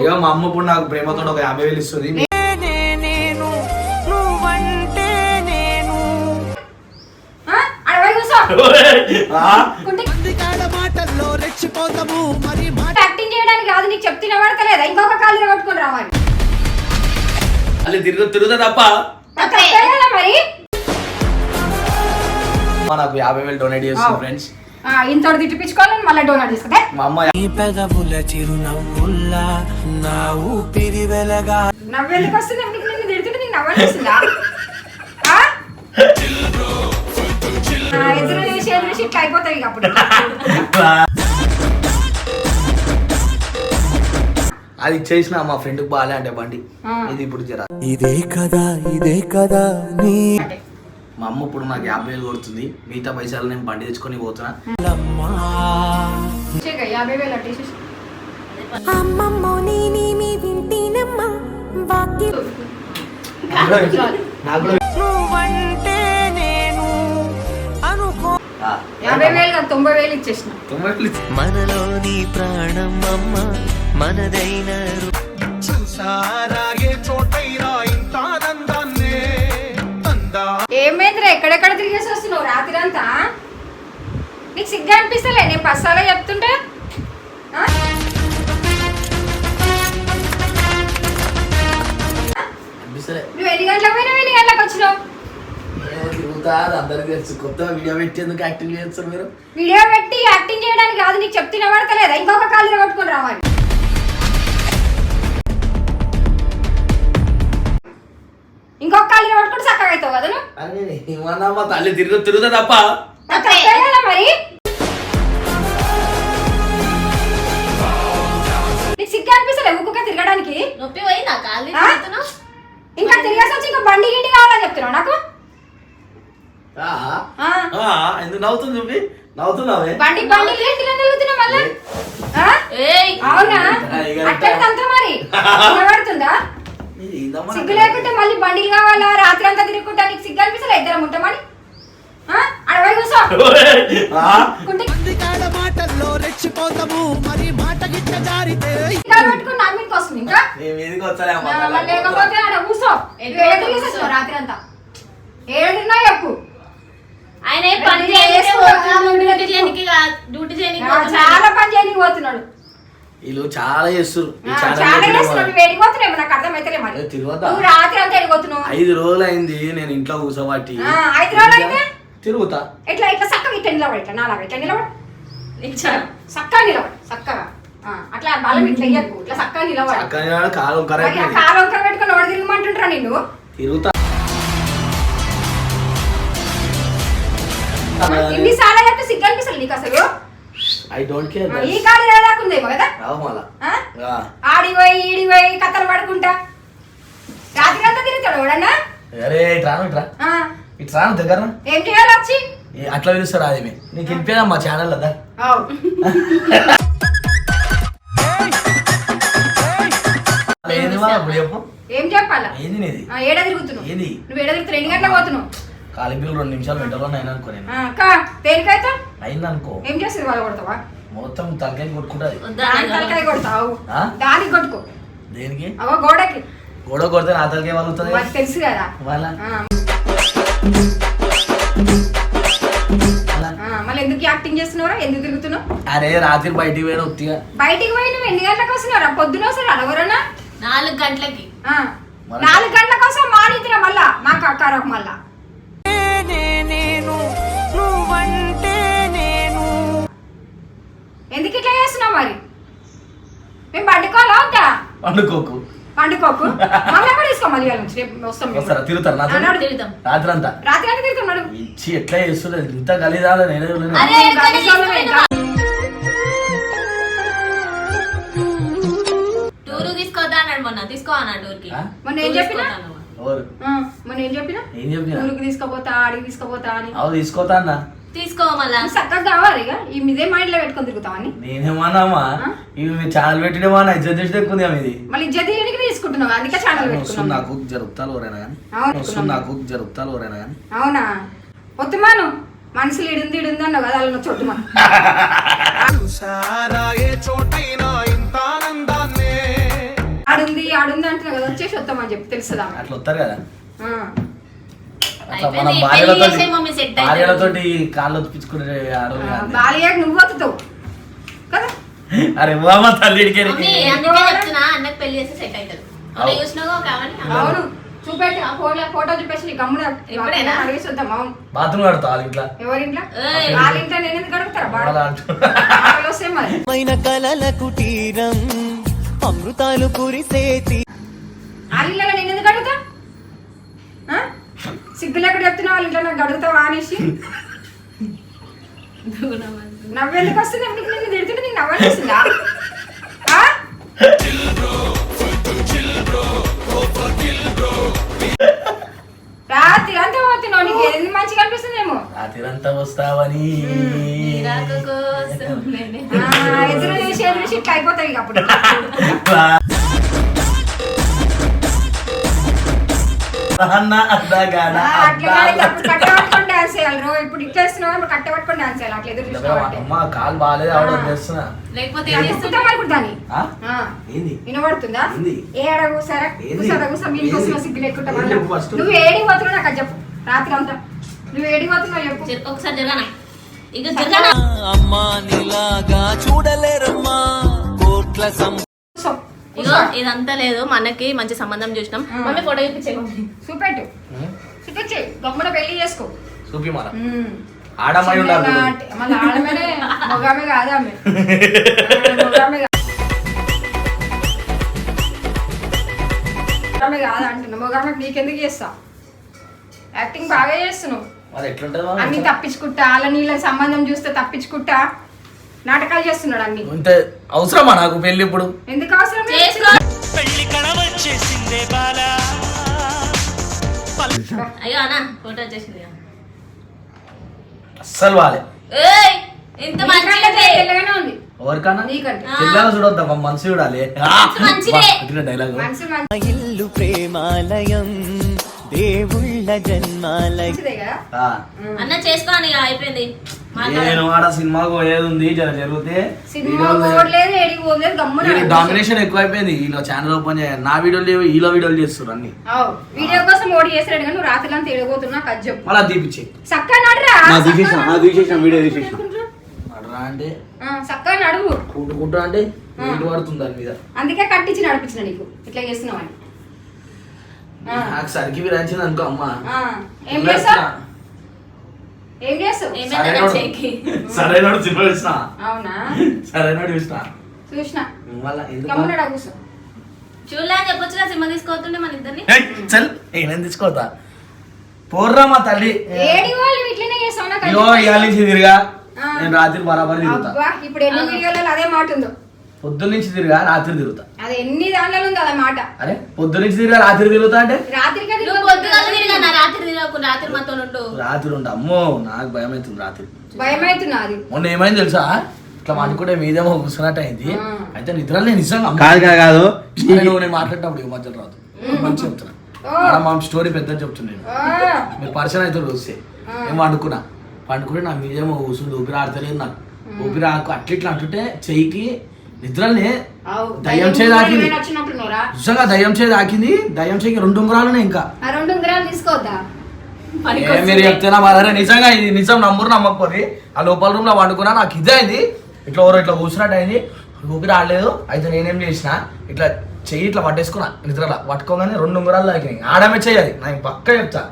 ఇక మా అమ్మ ఇప్పుడు నాకు ప్రేమతో ఒక యాభై వేలు ఇస్తుంది. ఆ? ఆడ పోయి కూర్చో. ఆ? కుంటి. అందుకాడ మాటల్లో రెచ్చిపోతాము మరి మాట యాక్టింగ్ చేయడానికి కాదు నీకు చెప్తున్నా పడతలేదా ఇంకొక కాళ్ళు కొట్టుకొని రావాలి. మళ్ళీ తిరుగు తిరుగుతా తప్ప. తప్పే కదా మరి? అమ్మ నాకు యాభై వేలు డొనేట్ చేస్తుంది ఫ్రెండ్స్ ఇంతోటి తిట్టిపించుకోవాలని మళ్ళీ డోనర్ తీసుకుంటే మా అమ్మ నీ పెదవుల చిరునవ్వుల్లా నా ఊపిరి వెలగా. నవ్వెందుకు వస్తుంది నీకు నిన్ను తిడుతుంటే నీకు? ఆ, ఎదురు చూసి ఎదురు చూసి ఇట్లా అయిపోతాయి ఇక అప్పుడు. అది ఇచ్చేసిన మా ఫ్రెండ్ బాలే అంటే బండి. ఇది ఇప్పుడు జర. ఇదే కదా ఇదే కదా నీ మా అమ్మ ఇప్పుడు నాకు యాభై వేలు కొడుతుంది. మిగతా పైసలు నేను బండి తెచ్చుకొని పోతున్నా. అమ్మా ఇచ్చేయ్ యాభై వేలు అట్టేసి ఎక్కడెక్కడ తిరిగేసి వస్తున్నావు? రాత్రి అంతా నీకు సిగ్గా అనిపిస్తలే? నేను బస్సాలో చెప్తుంటే? నువ్వు ఎన్ని గంటలకు పోయినావు? ఎన్ని గంటలకు వచ్చినావు? అందరికీ తెలుసు. కొత్త వీడియో పెట్టేందుకు యాక్టింగ్ చేస్తారు మీరు? వీడియో పెట్టి యాక్టింగ్ చేయడానికి కాదు నీకు చెప్తున్నా పడతలేదా ఇంకొక కాళ్ళు కొట్టుకొని రావాలి. ఇంకొక కాళ్ళు కొట్టుకొని చక్కగా అవుతావు కదా నువ్వు? తల్లి తిరుగు తిరుగుతా తప్ప. మరి? నీకు సిగ్గా అనిపిస్తలే ఊకుక తిరగడానికి? నొప్పి కాళ్ళు ఆ? తిరుగుతున్నావు? ఇంకా తిరిగేసి వచ్చి ఇంకా బండి గిండి కావాలని చెప్తున్నావు నాకు? ఆ, ఆ. ఆ, ఎందుకు నవ్వుతుంది చూపి నవ్వుతున్నావే? బండి బండి ఏంటిలో తిరుగుతున్నావు మళ్ళా? ఆ? ఏయ్. అవునా? అట్లా అంతా మరి? ఏందమ్మా సిగ్గు లేకుంటే మళ్ళీ బండిలు కావాలా? రాత్రి అంతా తిరుగుకుంటా నీకు సిగ్గు అనిపిస్తలే ఇద్దరం ఉంటామని మాటల్లో రెచ్చిపోతాము. మరి మాట గిట్ట జారితే పెట్టుకుని నా ఇంకా లేకపోతే ఆడ ఏడు రాత్రి అంతా. ఏడున్నా చెప్పు. ఆయన పని డ్యూటీ. చాలా పని చేయడానికి పోతున్నాడు. వీళ్ళు చాలా చేస్తారు ఎడిపోతున్నావు ఐదు రోజులు అయింది నేను ఇంట్లో అయితే? తిరుగుతా. ఇట్లా ఇట్లా చక్కగా ఇట్లా నిలబడి ఇట్లా నాలాగా ఇట్లా నిలబడి. చక్కగా నిలబడి చక్కగా. అట్లా బలం ఇట్లా ఇయ్యకు ఇట్లా చక్కగా నిలబడి. కాలం కాలు పెట్టుకొని ఎవడు తిరగమంటుంటారా నిన్ను? తిరుగుతా. ఇన్నిసార్లు చెప్తే సిగ్గు అనిపిస్తుంది నీకు అసలు? ఐ డోంట్ కేర్ ఈ కాలు ఏదాకుందేమో కదా? రావు మళ్ళా. ఆడి పోయి ఈడి పోయి కథలు పడుకుంటా. రాత్రి అంతా తిరుగుతాడు ఎవడన్నా? అరే ఇటు రాను ఇటు రా. ఆ, ఇటు రాను దగ్గర ఏం చేయాలి వచ్చి అట్లా పిలుస్తారు అది. నీకు వినిపోయా మా ఛానల్ చెప్పు. ఏం చెప్పాలా? ఏంది నీది? ఏడ తిరుగుతున్నావు? ఏంది? నువ్వు ఏడ తిరుగుతున్నావు? ఎన్ని గంటలకు పోతున్నావు? కాలింపిలు రెండు నిమిషాలు పెట్టాలో? అయినా అనుకో నేను. దేనికైతే? అయింది అనుకో. ఏం చేస్తుంది వాళ్ళు కొడతావా? మొత్తం తలకాయ కొట్టుకుంటుంది. దాని? తలకాయ కొడతావు. ఆ? దానికి కొట్టుకో. దేనికి? అవో గోడకి. గొడవ కొడితే నా తలకాయ వలుగుతుంది తెలుసు కదా. వాళ్ళ మళ్ళీ? ఎందుకు యాక్టింగ్ చేస్తున్నావురా? ఎందుకు తిరుగుతున్నావు? అరే రాత్రి బయటికి పోయిన ఉత్తిగా. బయటికి పోయి నువ్వు ఎన్ని గంటలకు వస్తున్నారా పొద్దున వస్తారు అడగరన్నా నాలుగు గంటలకి. నాలుగు గంటల కోసం మానితురా మళ్ళా. మాకు అక్కారకు మళ్ళా. నేను నువ్వంటే నేను. ఎందుకు ఇట్లా చేస్తున్నావు మరి? మేము పండుకోవాలా వద్దా? పండుకోకు. పండుకోకు? మళ్ళీ కూడా తీసుకో మళ్ళీ ఇవాళ నుంచి? రేపు వస్తాం మేము. వస్తారా తిరుగుతారు నాతో అన్నాడు. తిరుగుతాం. రాత్రి అంతా రాత్రి అంటే తిరుగుతున్నాడు ఇచ్చి ఎట్లా చేస్తున్నారు ఇంత గలీదాలు నేనే చూడలేను. అరే కానీ. టూరు తీసుకోవద్దా అన్నాడు మొన్న. తీసుకో అన్నాడు టూర్కి. ఆ? మొన్న ఏం చెప్పినా? ఎవరు? ఆ, మొన్న ఏం చెప్పినా? ఏం చెప్పినా? ఊరికి తీసుకుపోతా ఆడికి తీసుకుపోతా అని. అవు తీసుకోతా అన్న. తీసుకో మళ్ళా. చక్కగా కావాలి ఇక. ఈ మీదే మైండ్లో పెట్టుకొని తిరుగుతావని నేనేమన్నామా? ఇవి మీరు ఛానల్ పెట్టినేమా నా ఇజ్జత్ చేసి ఎక్కువ ఇది మళ్ళీ ఇజ్జత్ తీయడానికి తీసుకుంటున్నావు? అందుకే ఛానల్ వస్తుంది పెట్టుకున్నావు. నాకు జరుగుతాలు ఎవరైనా కానీ నాకు జరుగుతాలు ఎవరైనా కానీ అవునా? ఒత్తుమాను మనసులు ఇడుంది ఇడుంది అన్నావు కదా అలా ఇంత ఆనందాన్నే. ఆడుంది అంటున్నా కదా వచ్చేసి వస్తామని చెప్పి తెలుసుదా అట్లా వస్తారు కదా. మనం పెళ్ళి భార్యలతోటి చేసే మమ్మీ set అవుతుంది. భార్యలతోటి కాళ్ళు ఒత్తిపించుకునే ఆడవాళ్ళు ఆ, కాదు. బాలియాకి నువ్వు వత్తుతావు కదా? అరే బామ్మ తల్లిడికి మమ్మీ అందుకే చెప్తున్నా అన్నకు పెళ్ళి చేస్తే సెట్ అవుతుంది అలా చూసినావు కావాలి అవును. చూపెట్టి ఆ ఫోన్లో ఫోటో చూపేసి నీ గమ్మున ఎప్పుడైనా? అడిగేసి వద్దాం అవును బాత్రూమ్ కడతావు వాళ్ళ ఇంట్లో. ఎవరింట్లో? ఏయ్. వాళ్ళ ఇంట్లో నేను ఎందుకు అడుగుతారా వాళ్ళ బాగా అంటూ ఆటలు వస్తాయి మరి. మైన కలల కుటీరం అమృతాలు కురిసేతి వాళ్ళ ఇంట్లో నేను ఎందుకు అడుగుతా ఆ? సిగ్గులు ఎక్కడ చెప్తున్నా వాళ్ళ ఇంట్లో నాకు అడుగుతావా అనేసి? నవ్వెందుకు వస్తుంది? ఎందుకు నేను తిడుతుంటే నీకు నవ్వాలి వస్తుందా? రాత్రి అంతా పోతున్నావు. నీకు ఏది మంచిగా అనిపిస్తుందేమో? రాత్రిరంతా వస్తావని. రాక కోసం నేనే. ఆ, ఎదురు చూసి ఎదురు చూసి ఇట్లా అయిపోతాయి అప్పుడు. నువ్వు ఇప్పుడు ఇట్లా వేస్తున్నావు ఇప్పుడు కట్ట పట్టుకొని డాన్స్ చేయాలి అట్లా ఎదురు అమ్మ కాలు బాగాలేదు ఆవిడ చేస్తున్నా లేకపోతే వినబడుతుందా? కూసా? సిగ్గు లేకుండా? నువ్వు ఏడికి పోతున్నావు నాకు చెప్పు రాత్రి అంతా నువ్వు ఏడికి పోతున్నావు చెప్పు ఒకసారి జరగనా ఇక జరగనా అమ్మా నీలాగా చూడలేరమ్మా కోట్ల ఇగో. ఇదంతా లేదు మనకి మంచి సంబంధం చూసినాం. ఆ. మమ్మీ ఫోటో చూపెట్టు చూపించి గమ్మున పెళ్ళి చేసుకో. చూపి మన ఉమ్. ఆడమై ఉండాలి చిన్న నాటి- మళ్ళీ ఆడమేనే మొగామే కాదు ఆమె. ఆ, మొగామే కాదు. మొగామే కాదు అంటున్నా. మొగామే నీకెందుకు చేస్తా? యాక్టింగ్ బాగా చేస్తున్నావు. అన్ని? తప్పించుకుంటా అలా నీళ్ళ సంబంధం చూస్తే తప్పించుకుంటా. నాటకాలు చేస్తున్నాడు అన్ని. ఇంత అవసరమా నాకు పెళ్ళి ఇప్పుడు? ఎందుకు అవసరం? పెళ్ళి కళ వచ్చేసిందే బాలా. అయ్యో అన్న ఫోటో వచ్చేసింది. అస్సలు వాలే ఏయ్ ఇంత నీకంటే మంచిగా తెల్లగానే ఉంది. ఎవరికన్నా? చూడొద్దా మా మనసు చూడాలి. డైలాగ్. మనసు ఇల్లు ప్రేమాలయం. దేవుళ్ళ కదా? అన్న చేసుకో అని ఇక అయిపోయింది. నేను ఆడ సినిమాకు పోయేది ఉంది జర జరిగితే సినిమా పోవట్లేదు ఏడికి పోలేదు గమ్మున డామినేషన్ ఎక్కువ అయిపోయింది వీళ్ళు ఛానల్ ఓపెన్ చేయాలి నా వీడియోలు లేవు వీళ్ళ వీడియోలు చేస్తారు అన్ని. అవు, వీడియో కోసం ఓడి చేసాడు కానీ నువ్వు రాత్రి అంతా ఏడబోతున్నా చెప్పు. మళ్ళీ నడురా. వీడియో తీసేసాం నడరా అంటే? చక్కగా నడువు. కూటుకుంటా అంటే? నీటి పడుతుంది దాని మీద? అందుకే కట్టించి నడిపించిన నీకు. ఇట్లా చేస్తున్నావు అని. నాకు సరికి విరాంచింది అనుకో అమ్మ. ఆ. ఏం చేస్తావు? ఏం చేస్తావు? సరైనడు సినిమా చూసిన. అవునా? సరైనడు చూసిన. చూసిన. మళ్ళా ఎందుకు చూడలే అని చెప్పొచ్చుగా సినిమా తీసుకోతుండే మన ఇద్దరిని. ఏయ్, చల్. నేను తీసుకోతా. పోర్రా మా తల్లి. ఏడి వాళ్ళు ఇట్లనే చేస్తావు? ఇవాళ నుంచి తిరిగా. నేను రాత్రి బరాబర్ తిరుగుతా. అబ్బా ఇప్పుడు ఎన్ని వీడియోలలో అదే మాట ఉందో. పొద్దున్న నుంచి తిరిగా రాత్రి తిరుగుతా. అది ఎన్ని దానిలో ఉంది అదే మాట? అరే తిరిగా రాత్రి తిరుగుతా అంటే? రాత్రికి అది నువ్వు పొద్దుగాల తిరిగా నా రాత్రి తిరగకు రాత్రి మాతో ఉండు. రాత్రి ఉంటా అమ్మో నాకు భయం అవుతుంది రాత్రి. భయం అవుతున్నా అది? మొన్న ఏమైంది తెలుసా? ఇట్లా మాట్లాడుకుంటే మీదేమో కూర్చున్నట్టు అయింది. అయితే నిద్ర నేను నిజంగా కాదు కాదు కాదు. నువ్వు నేను మాట్లాడేటప్పుడు మధ్యలో రాదు. మంచి చెప్తున్నా. మా స్టోరీ పెద్ద చెప్తున్నాను మీరు పరిచయం అయితే వస్తే. ఏమో అనుకున్నా పండుకుంటే నా మీదేమో కూర్చుంది ఊపిరి ఆడతలేదు నాకు. ఊపిరి ఆకు అట్లా ఇట్లా అంటుంటే చెయ్యికి నిద్రలే. అవు. దయ్యం చేయి తాకింది నిజంగా దయ్యం చేయి తాకింది దయ్యం చేయికి రెండు ఉంగరాలునే ఇంకా. ఆ రెండు ఉంగరాలు తీసుకోవద్దా? మీరు చెప్తేనా మరి నిజంగా ఇది నిజం నమ్మురు నమ్మకపోతే ఆ లోపల రూమ్లో వండుకున్నా నాకు ఇదే అయింది. ఇట్లా ఎవరో ఇట్లా కూర్చున్నట్టు అయింది. ఊపిరి ఆడలేదు అయితే నేనేం చేసిన? ఇట్లా చెయ్యి ఇట్లా పట్టేసుకున్నా నిద్రలా. పట్టుకోగానే రెండు ఉంగరాలు తాకినాయి ఆడమే చెయ్యాలి. నేను పక్క చెప్తా.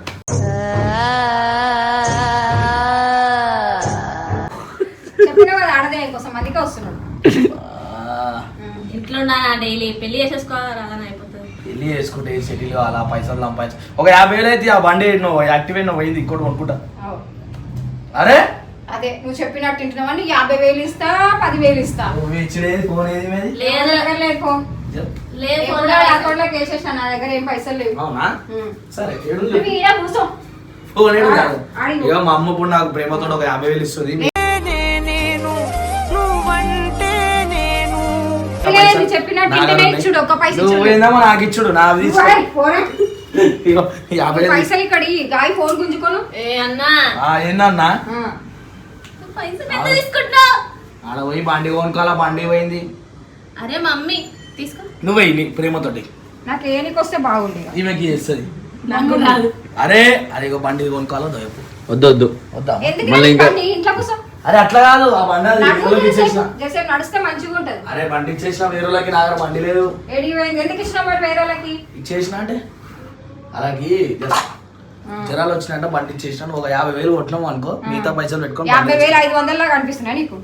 చెప్పిన ఆడదే ఇంకోసం అందుకే వస్తున్నాడు. డైలీ పెళ్ళి అయిపోతుంది. పెళ్ళి చేసుకుంటే సెటిల్ కావాలా? పైసలు సంపాదించు. ఒక యాభై వేలు అయితే ఆ బండి నువ్వు యాక్టివ్ నువ్వు పోయింది ఇంకోటి కొనుక్కుంటా. అరే? అదే నువ్వు చెప్పినట్టు వింటున్నావని యాభై వేలు ఇస్తా పదివేలు ఇస్తా. నువ్వు ఇచ్చినది ఫోన్ ఏది మీది లేదు. లేదు ఫోన్. అకౌంట్లోకి వేసేసాను నా దగ్గర ఏం పైసలు లేవు. అవునా. సరే ఏడు ఫోన్ ఏడు మా అమ్మ ఇప్పుడు నాకు ప్రేమతో ఒక యాభై వేలు ఇస్తుంది. చెప్పినట్టు ఇచ్చుడు ఒక పైసలు ఇచ్చుడు. నువ్వేందమ్మా నాకు ఇచ్చుడు? నా యాభై పైసలు ఇక్కడ. గాయ ఫోన్ గుంజుకోను. ఏ అన్నా? ఏందన్నా? ఆడ పోయి బండి కొనుక్కోవాలా? బండి పోయింది. అరే మమ్మీ తీసుకో. నువ్వే నీ ప్రేమతోటి. నాకు ఏనికి వస్తే బాగుంది. ఈమెకి చేస్తుంది. నాకు రాదు. అరే అరే బండి కొనుక్కోవాలో? దొయపు వద్దు వద్దు. వద్దా? ఎందుకు మళ్ళీ ఇంకా- ఇంట్లో కూర్చో. అరే అట్లా కాదు ఆ బండి అది వేరేలోకి ఇచ్చేసిన చేసేపు నడిస్తే మంచిగా ఉంటది. అరే బండి ఇచ్చేసిన వేరేలోకి నా దగ్గర బండి లేదు. ఏడికి పోయింది? ఎందుకు ఇష్టం మరి వేరే వాళ్ళకి ఇచ్చేసిన అంటే? అలాగే జర- జ్వరాలు వచ్చినాయంటే బండి ఇచ్చేసిన. ఒక యాభై వేలు కొట్టినాము అనుకో మిగతా పైసలు పెట్టుకొని యాభై వేలు ఐదు వందల లాగా కనిపిస్తున్నాయా నీకు.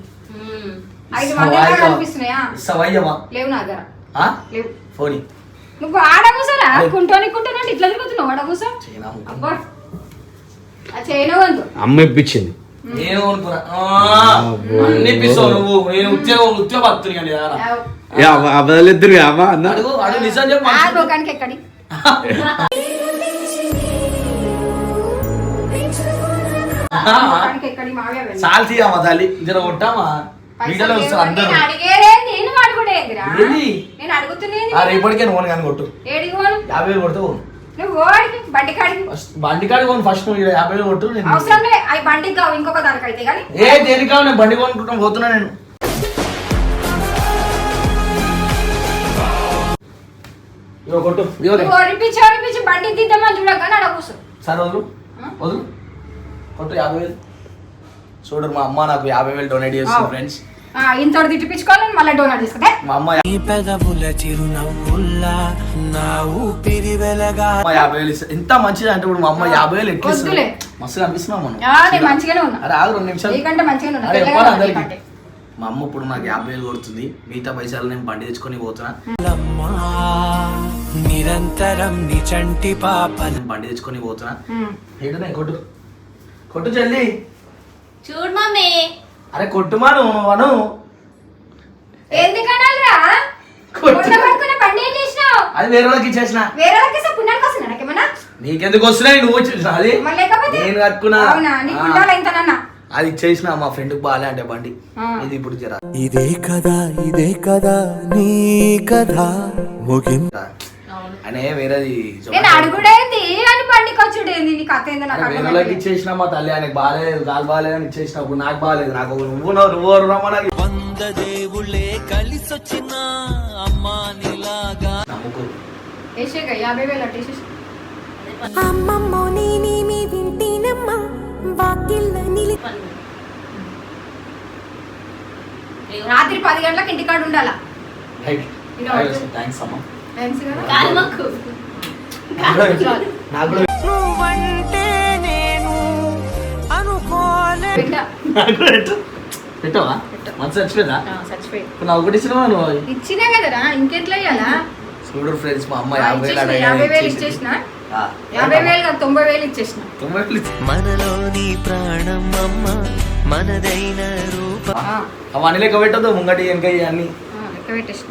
ఐదు వందల లాగా కనిపిస్తున్నాయా ఇస్తావయ్యమా లేవు నా దగ్గర. లేవు. ఫోని. నువ్వు ఆడ కూర్చోరా కుంటోని కుంటోనంటే ఇట్లా తిరుగుతున్నావు ఆడ వంతు అమ్మ ఇప్పించింది. నేను కొనుక్కున్నా అన్ని నువ్వు. నేను ఉద్యోగం కానీ అడుగు అడుగు నిజం చెప్పు. ఆ మంచిది. లోకానికి ఎక్కడి? ఆ, లోకానికి ఎక్కడి? మావే వెళ్ళి. చాలు తీయమ్మా తల్లి జర కొట్టామా వీడియోలో వస్తారు అందరూ. రేపటికే నువ్వు కానీ కొట్టు. యాభై వేలు కొడితే నువ్వు ఓడికి బండి కాడికి బండి కొను ఫస్ట్ నువ్వు యాభై వేలు కొట్టు నేను అవసరం లే అవి బండికి కావు ఇంకొక దానికి అయితే కానీ. ఏ దేనికి కావాలి నేను బండి కొనుక్కుంటాను పోతున్నా నేను. ఇగో కొట్టు. నువ్వు ఒరిపించి బండి దిద్దామని చూడగానే అక్కడ కూర్చో. సరే వదులు. వదులు. కొట్టు యాభై వేలు. చూడు మా అమ్మ నాకు యాభై వేలు డొనేట్ చేస్తుంది. ఫ్రెండ్స్ ఆ, ఇంత తిట్టిపించుకోవాలని మళ్ళీ డోనర్ తీసుకుంటే. యాభై వేలు ఎంత మంచిది అంటే ఇప్పుడు మా అమ్మ యాభై వేలు ఎట్లా ఇస్తుంది వద్దులే. మస్తు అనిపిస్తున్నాం మనం ఆ, నేను మంచిగానే ఉన్నా. అరే ఆగు రెండు నిమిషాలు. నీకంటే మంచిగానే ఉన్నా. అరే తెల్లగా చెప్పాలి ఉన్నా అందరికి? నీకంటే. మా అమ్మ ఇప్పుడు నాకు యాభై వేలు కొడుతుంది. మిగతా పైసలు నేను బండి తెచ్చుకొని పోతున్నా. లమ్మా నిరంతరం నీ చంటి పాపల నేను బండి తెచ్చుకొని పోతున్నా. ఉమ్. ఏడునే కొట్టు. కొట్టు చెల్లి. చూడు మమ్మీ అరే కొట్టుమా నువ్వు అను ఎందుకనాలిరా అది వేరే వాళ్ళకి ఇచ్చేసిన. వేరే వాళ్ళకి ఇస్తే పుణ్యానికి వస్తున్నా నాకేమన్నా? నీకెందుకు వస్తున్నాయి? నువ్వు ఇచ్చేసిన అది నేను కట్టుకున్నా. అది ఇచ్చేసిన మా ఫ్రెండ్కి బాగాలే అంటే బండి. ఇది ఇప్పుడు జర. ఇదే కదా ఇదే కదా నీ కదా ముగిం అవును అనే వేరేది నేను అడుగుడేంది? అని వచ్చుడేంది? నీకు ఏందో. ఇచ్చేసిన మా తల్లి ఆయనకి బాగాలేదు కాలు బాగాలేదు అని ఇచ్చేసినప్పుడు నాకు బాగాలేదు. నాకు నువ్వు నువ్వు రమ్మా నాకు వంద దేవుళ్ళే కలిసొచ్చిన అమ్మా నీలాగా నమ్ముకో. వేసేగా యాభై వేలు అట్టు వేసేసి. అమ్మమ్మో నేనేమి వింటేనమ్మా. వాకిళ్ళ నిలి పని. లేవు. రాత్రి పది గంటలకు ఇంటికాడ ఉండాలా. థ్యాంక్స్ అమ్మా. నువ్వంటే నేను. పెట్టవా? మంచి చచ్చిపోయిందా నాకు ఒకటి నువ్వు? ఇచ్చినా కదరా ఇంకెట్లా ఇయ్యాలా? చూడు ఫ్రెండ్స్ మా అమ్మ యాభై వేలు ఇచ్చేసిన, యాభై వేలు ఇచ్చేసింది. ఇచ్చేసిన? ఆ, యాభై వేలు కాదు తొంభై వేలు ఇచ్చేసిన. తొంభై వేలు మనలోని ప్రాణం అమ్మ మనదైన రూప. ఆ, అవన్నీ లెక్క పెట్టద్దు ముంగటి వెనక అన్ని ఆ, లెక్క పెట్టేసిన.